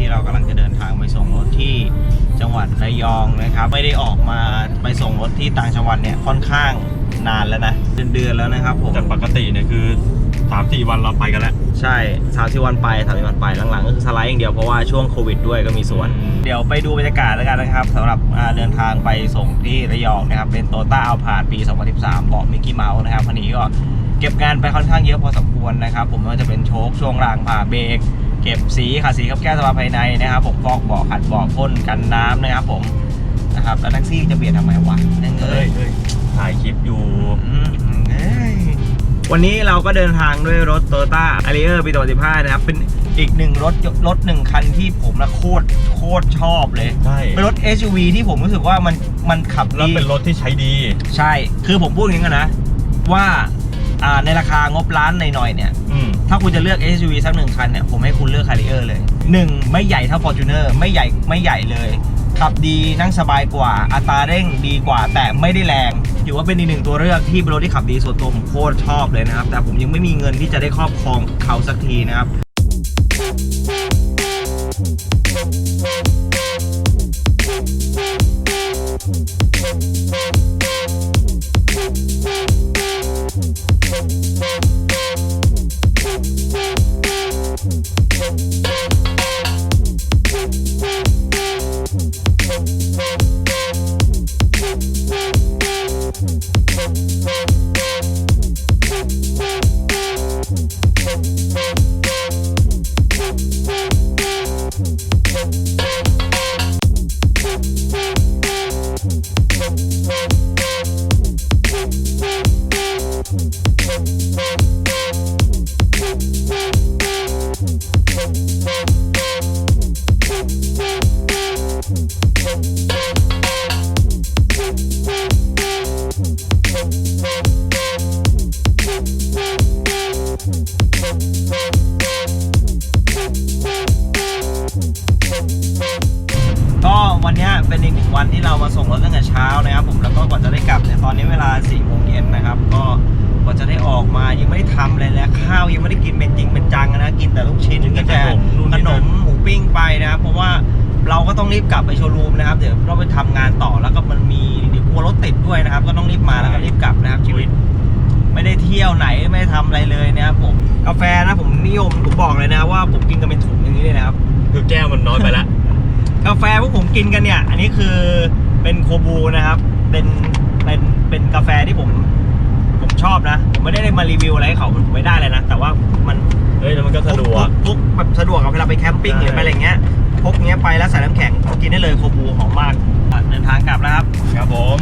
ที่เรากำลังจะเดินทางไปส่งรถที่จังหวัดระยองนะครับไม่ได้ออกมาไปส่งรถที่ต่างจังหวัดเนี่ยค่อนข้างนานแล้วนะเดือนเดือนแล้วนะครับผมจากปกติเนี่ยคือ สามสี่วันเราไปกันแล้ว ใช่สามสิบวันไปสามสิบวันไปหลังๆก็คือสไลด์อย่างเดียวเพราะว่าช่วงโควิดด้วยก็มีส่วนอืมเดี๋ยวไปดูบรรยากาศแล้วกันนะครับสำหรับอ่าเดินทางไปส่งที่ระยองนะครับ เป็นโตต้าเอาผ่านปี 2013เบาะมิกกี้เมาส์นะครับคันนี้ก็เก็บงานไปค่อนข้างเยอะพอสมควรนะครับ ผมไม่ว่าจะเป็นโชคช่วงรางผ่าเบรกเก็บสีขัดสีขับแก้วสภาพภายในนะครับผมฟอกเบาะขัดเบาะพ่นกันน้ำนะครับผมนะครับแล้วแท็กซี่จะเบียดทำไมวะแม่งเอ้ยเฮ้ยถ่ายคลิปอยู่ อืมเอ้ย วันนี้เราก็เดินทางด้วยรถ Toyota a r i e r ปี2015 นะครับ เป็นอีกหนึ่งรถรถหนึ่งคันที่ผมนะโคตรโคตรชอบเลย ใช่ เป็นรถ SUV ที่ผมรู้สึกว่ามันมันขับแล้วดีเป็นรถที่ใช้ดี ใช่ คือผมพูดอย่างนี้กันนะ ว่าอ่าในราคางบล้านหน่อยๆเนี่ย อืม ถ้าคุณจะเลือก SUV สักหนึ่งคันเนี่ย ผมให้คุณเลือก Harrier เลย1ไม่ใหญ่เท่า Fortuner ไม่ใหญ่ไม่ใหญ่เลย ขับดีนั่งสบายกว่า อัตราเร่งดีกว่า แต่ไม่ได้แรงถือว่าเป็นอีกหนึ่งตัวเลือกที่เป็นรถที่ขับดีส่วนตัวผมโคตรชอบเลยนะครับ แต่ผมยังไม่มีเงินที่จะได้ครอบครองเขาสักทีนะครับก็ วันเนี้ยเป็นอีกหนึ่งวันที่เรามาส่งรถตั้งแต่เช้านะครับ ผมแล้วก็กว่าจะได้กลับเนี่ยตอนนี้เวลา4ี่โมงเย็นนะครับ ก็กว่าจะได้ออกมายังไม่ได้ทำอะไรเลยข้าวยังไม่ได้กินเป็นจริงเป็นจังนะกินแต่ลูกชิ้นกินแต่แต่ขนมนู่นขนี่นนั่มนหมูปิ้งไปนะครับเพราะว่าเราก็ต้องรีบกลับไปโชว์รูมนะครับ เดี๋ยวเราไปทำงานต่อแล้วก็มันมีเดี๋ยวกลัวรถติดด้วยนะครับ ก็ต้องรีบมาแล้วก็รีบกลับนะครับชีวิต ไม่ได้เที่ยวไหนไม่ได้ทำอะไรเลยนะครับผมกาแฟนะผมนิยมผมบอกเลยนะว่าผมกินกันเป็นถุงอย่างนี้เลยนะครับคือแก้วมันน้อยไปแล้วกาแฟพวกผม กินกันเนี่ย อันนี้คือเป็นโคบูนะครับ เป็นเป็นเป็นกาแฟที่ผม ผมชอบนะ ผมไม่ได้มารีวิวอะไรให้เขาผมไม่ได้เลยนะ แต่ว่ามันเฮ้ยแล้วมันก็สะดวกพกแบบสะดวกกับเวลาไปแคมปิ้งใช่หรือไปอะไรเงี้ยพกเงี้ยไปแล้วใส่น้ำแข็งกินได้เลยโคบูหอมมากอะเดินทางกลับแล้วครับ ครับผม